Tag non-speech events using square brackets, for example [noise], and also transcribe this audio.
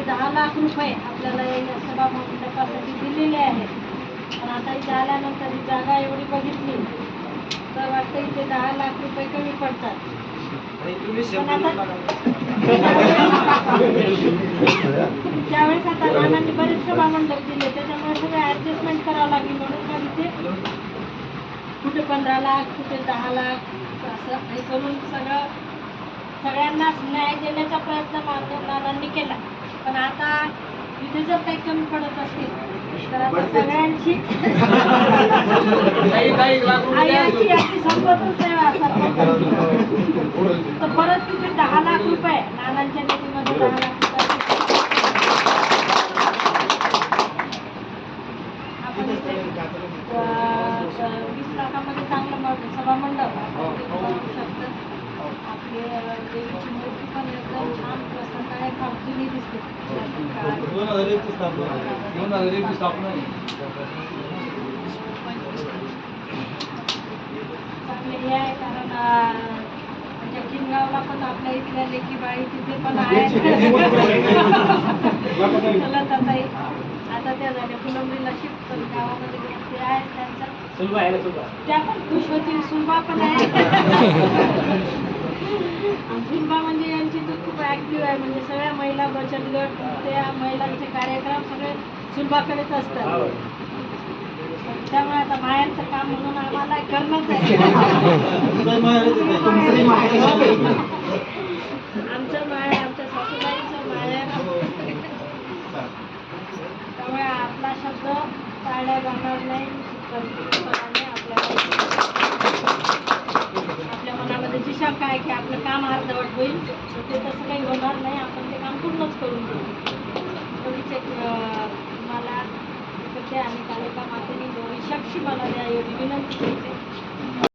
ते दहा लाख रुपये आपल्याला या सभा मंडपासाठी दिलेले आहेत. पण आता इथे आल्यानंतर ही जागा एवढी बघितली तर वाटतं इथे दहा लाख रुपये कमी पडतात. त्यावेळेस आता नानांनी [laughs] बरेच सभा मंडप दिले त्याच्यामुळे सगळं ॲडजस्टमेंट करावं लागली म्हणून मग इथे कुठे पंधरा लाख कुठे दहा लाख असं हे करून सगळं सगळ्यांनाच न्याय देण्याचा प्रयत्न नानांनी केला. पण आता इथे जर काही कमी पडत असतील तर आता सगळ्यांची आयाची याची संपतच नाही असं तर परत तिथे दहा लाख रुपये नानांच्या निधीमध्ये दहा लाख वीस लाखामध्ये चांगलं मग सभा मंडप आपण ते बनवू शकतो आपली देवीची मूर्ती दोन हजार एकची स्थापना दोन हजार एकची स्थापना आहे चांगले हे आहे कारण अं, म्हणजे किनगावला पण आपल्या इथल्या लेकी तिथे पण चलत आता आता त्या झाल्या. फुलंबरीला शिफ्ट पण गावामध्ये ते त्यांचं. आहे त्या पण खुश होतील. सुलभा पण आहे. [laughs] सुलभा म्हणजे यांची तर खूप ऍक्टिव्ह आहे. म्हणजे सगळ्या महिला बचत गट त्या महिलांचे कार्यक्रम सगळे सुलभाकडेच असतात. त्यामुळे आता बाहेरचं काम म्हणून आम्हाला करणंच आहे. आमचं माय आमच्या सासूबाईचं माहेर त्यामुळे आपला शब्द टाळल्या जाणार नाही. आपल्याला आपल्या मनामध्ये जी शंका आहे की आपलं काम अर्धवट होईल. तर ते तसं काही होणार नाही. आपण ते काम पूर्णच करून घेऊ. एवढीच मला करते आणि कालिका मातेने एवढी शक्ती मला द्या एवढी विनंती करते.